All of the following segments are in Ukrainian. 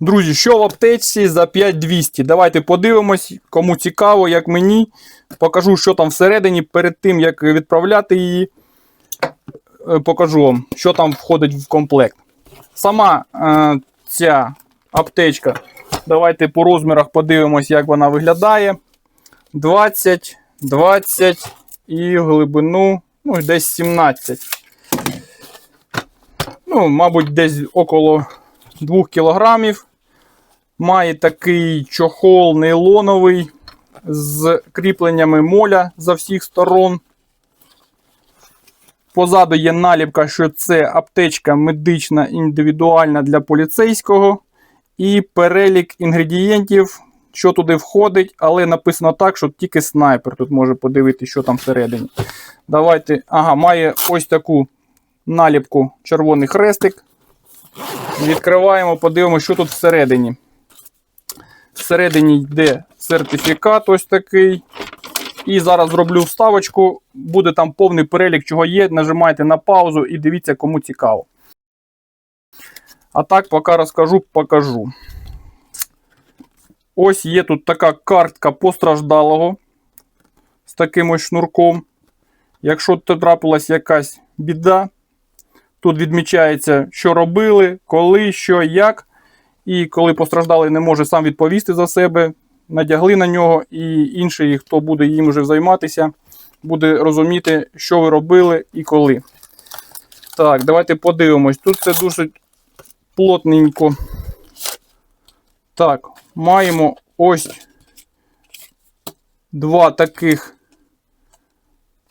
Друзі, що в аптечці за 5200? Давайте подивимось, кому цікаво, як мені. Покажу, що там всередині, перед тим, як відправляти її. е, Покажу вам, що там входить в комплект. Сама е, ця аптечка. Давайте по розмірах подивимось, як вона виглядає. 20, 20 і глибину ну, десь 17. Ну, мабуть, десь около 2 кілограмів. Має такий чохол нейлоновий з кріпленнями моля за всіх сторон. Позаду є наліпка, що це аптечка медична індивідуальна для поліцейського. І перелік інгредієнтів, що туди входить, але написано так, що тільки снайпер тут може подивитися, що там всередині. Давайте. Ага, має ось таку наліпку червоний хрестик. Відкриваємо, подивимося, що тут всередині. Всередині йде сертифікат ось такий. І зараз зроблю вставочку. Буде там повний перелік, чого є. Нажимайте на паузу і дивіться, кому цікаво. А так, поки розкажу, покажу. Ось є тут така картка постраждалого з таким ось шнурком. Якщо трапилась якась біда, тут відмічається, що робили, коли, що, як. І коли постраждалий не може сам відповісти за себе, надягли на нього, і інший, хто буде їм вже займатися, буде розуміти, що ви робили і коли. Так, давайте подивимось. Тут це дуже плотненько. Так, маємо ось два таких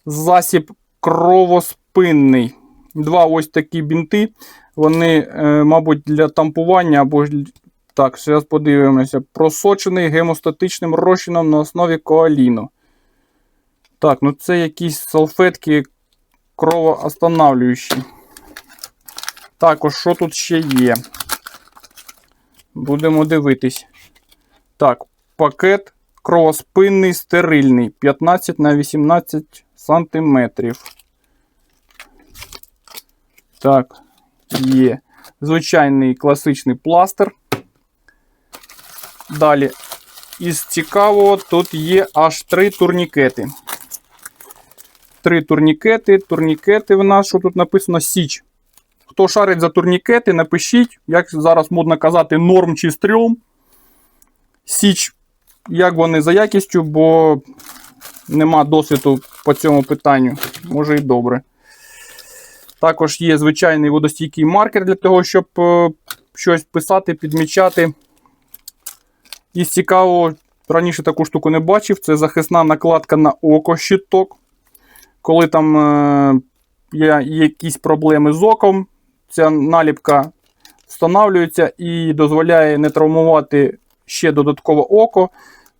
засіб кровоспинний. Два ось такі бінти. Вони, е, мабуть, для тампування або так, зараз подивимося. Просочений гемостатичним розчином на основі коаліну. Так, ну це якісь салфетки кровоостанавлюючі. Також, що тут ще є? Будемо дивитись. Так, пакет кровоспинний стерильний 15 на 18 сантиметрів. Так, є. Звичайний класичний пластир. Далі, із цікавого, тут є аж три турнікети. Три турнікети. Турнікети в нас, що тут написано Січ. Хто шарить за турнікети, напишіть, як зараз модно казати, норм чи стрьом. Січ, як вони за якістю, бо нема досвіду по цьому питанню. Може і добре. Також є звичайний водостійкий маркер для того, щоб е, щось писати, підмічати. І з цікавого, раніше таку штуку не бачив, це захисна накладка на око щиток. Коли там е, є якісь проблеми з оком, ця наліпка встановлюється і дозволяє не травмувати ще додатково око,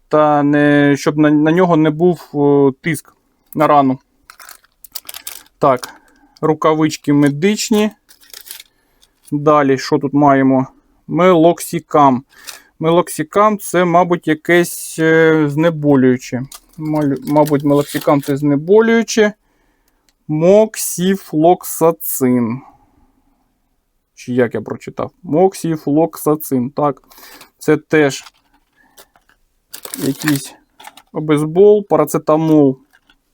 та не, щоб на, на нього не був е, тиск на рану. Так, рукавички медичні. Далі, що тут маємо? Мелоксікам. Мелоксікам це, мабуть, якесь е, знеболююче. Мабуть, мелоксикам це знеболююче. Моксіфлоксацин. Чи як я прочитав? Моксіфлоксацин. Так. Це теж якийсь обезбол, парацетамол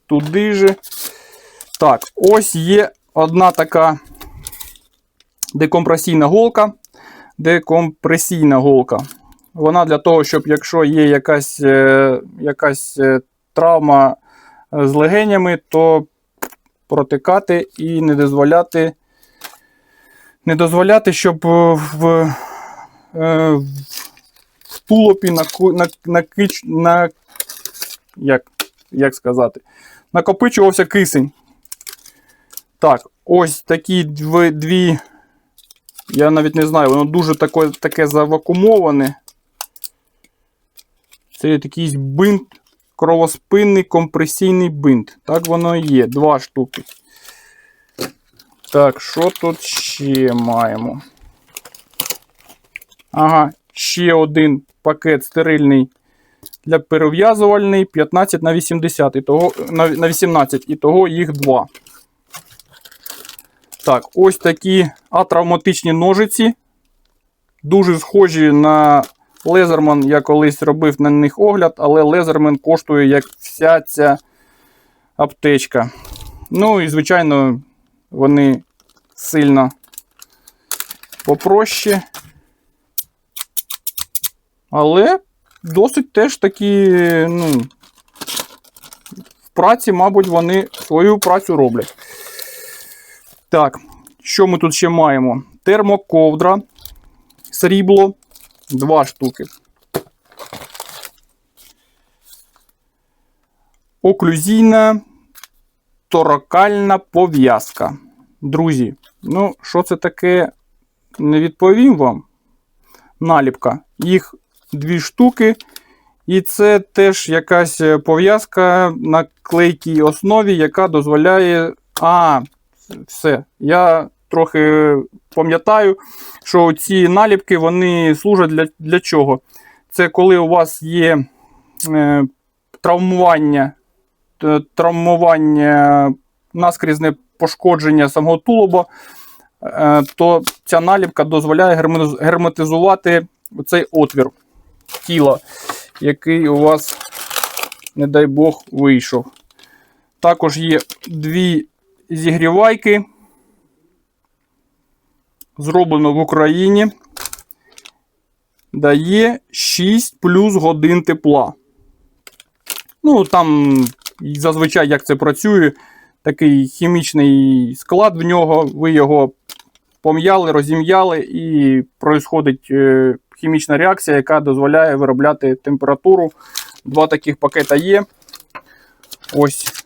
туди же. Так, ось є одна така декомпресійна голка. Декомпресійна голка. Вона для того, щоб якщо є якась, е, якась е, травма е, з легенями, то протикати і не дозволяти, не дозволяти, щоб в, в тулопі наку, на, накич, на, як, як сказати, накопичувався кисень. Так, ось такі дві, дві я навіть не знаю, воно дуже таке, таке завакумоване. Це якийсь бинт, кровоспинний компресійний бинт. Так воно і є. Два штуки. Так, що тут ще маємо? Ага, ще один пакет стерильний для перев'язувальний 15 на 80, і того, на 18, і того їх два. Так, ось такі атравматичні ножиці Дуже схожі на Лезерман. Я колись робив на них огляд, але Лезерман коштує як вся ця аптечка. Ну і, звичайно, вони сильно попроще. Але досить теж такі, ну, в праці, мабуть, вони свою працю роблять. Так, що ми тут ще маємо? Термоковдра, срібло, два штуки. Оклюзійна торакальна пов'язка. Друзі, ну, що це таке, не відповім вам. Наліпка. Їх дві штуки. І це теж якась е, пов'язка на клейкій основі, яка дозволяє. А, все. Я трохи пам'ятаю, що ці наліпки вони служать для, для чого? Це коли у вас є е, травмування, травмування, наскрізне пошкодження самого тулуба, е, то ця наліпка дозволяє герметизувати цей отвір тіла, який у вас, не дай Бог, вийшов. Також є дві зігрівайки. Зроблено в Україні. Дає 6 плюс годин тепла. Ну, там зазвичай як це працює, такий хімічний склад в нього, ви його пом'яли, розім'яли, і происходить е, хімічна реакція, яка дозволяє виробляти температуру. Два таких пакета є. Ось.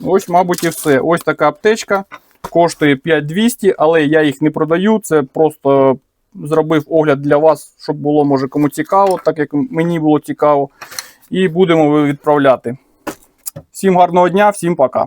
Ось, мабуть, і все. Ось така аптечка. Коштує 5200, але я їх не продаю. Це просто зробив огляд для вас, щоб було, може, кому цікаво, так як мені було цікаво. І будемо відправляти. Всім гарного дня, всім пока.